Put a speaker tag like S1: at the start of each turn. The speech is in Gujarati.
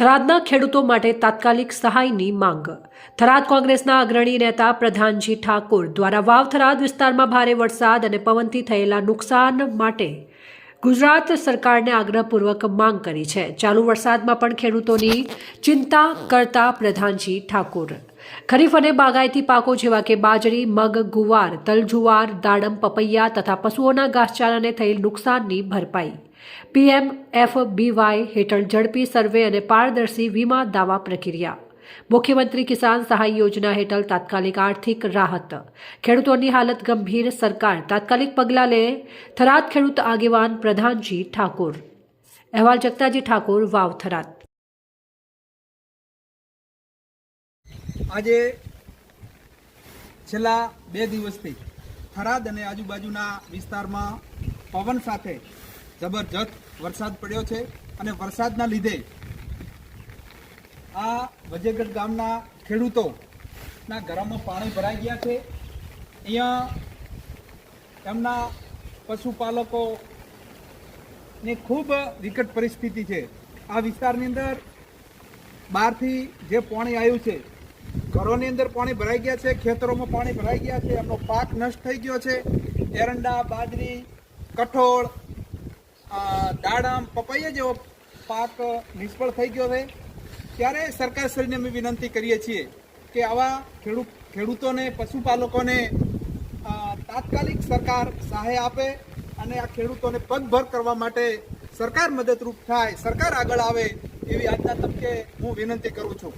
S1: થરાદના ખેડૂતો માટે તાત્કાલિક સહાયની માંગ. થરાદ કોંગ્રેસના અગ્રણી નેતા પ્રધાનજી ઠાકોર દ્વારા વાવ થરાદ વિસ્તારમાં ભારે વરસાદ અને પવનથી થયેલા નુકસાન માટે ગુજરાત સરકારને આગ્રહપૂર્વક માંગ કરી છે. ચાલુ વરસાદમાં પણ ખેડૂતોની ચિંતા કરતા પ્રધાનજી ઠાકોર. ખરીફ અને બાગાયતી પાકો જેવા કે બાજરી, મગ, ગુવાર, તલજુવાર, દાડમ, પપૈયા તથા પશુઓના ઘાસચારાને થયેલ નુકસાનની ભરપાઈ. પીએમ એફ બીવાય હેઠળ ઝડપી સર્વે અને પારદર્શી વીમા દાવા પ્રક્રિયા. મુખ્યમંત્રી કિસાન સહાય યોજના હેઠળ તાત્કાલિક આર્થિક રાહત. ખેડૂતોની હાલત ગંભીર. સરકાર તાત્કાલિક પગલાં લે. થરાદ ખેડૂત આગેવાન પ્રધાનજી ઠાકોર. અહેવાલ જગતાજી ઠાકોર, વાવ થરાદ.
S2: આજે છેલ્લા બે દિવસથી થરાદ અને આજુબાજુના વિસ્તારમાં પવન સાથે જબરજસ્ત વરસાદ પડ્યો છે અને વરસાદના લીધે આ વજેગઢ ગામના ખેડૂતોના ઘરોમાં પાણી ભરાઈ ગયા છે. અહીંયા એમના પશુપાલકોની ખૂબ વિકટ પરિસ્થિતિ છે. આ વિસ્તારની અંદર બહારથી જે પાણી આવ્યું છે, ઘરોની અંદર પાણી ભરાઈ ગયા છે, ખેતરોમાં પાણી ભરાઈ ગયા છે, એમનો પાક નષ્ટ થઈ ગયો છે. એરંડા, બાજરી, કઠોળ દાડમ, પપૈયા જેવો પાક નિષ્ફળ થઈ ગયો છે. ત્યારે સરકારશ્રીને અમે વિનંતી કરીએ છીએ કે આવા ખેડૂત ખેડૂતોને, પશુપાલકોને તાત્કાલિક સરકાર સહાય આપે અને આ ખેડૂતોને પગભર કરવા માટે સરકાર મદદરૂપ થાય, સરકાર આગળ આવે એવી આજના તબકે હું વિનંતી કરું છું.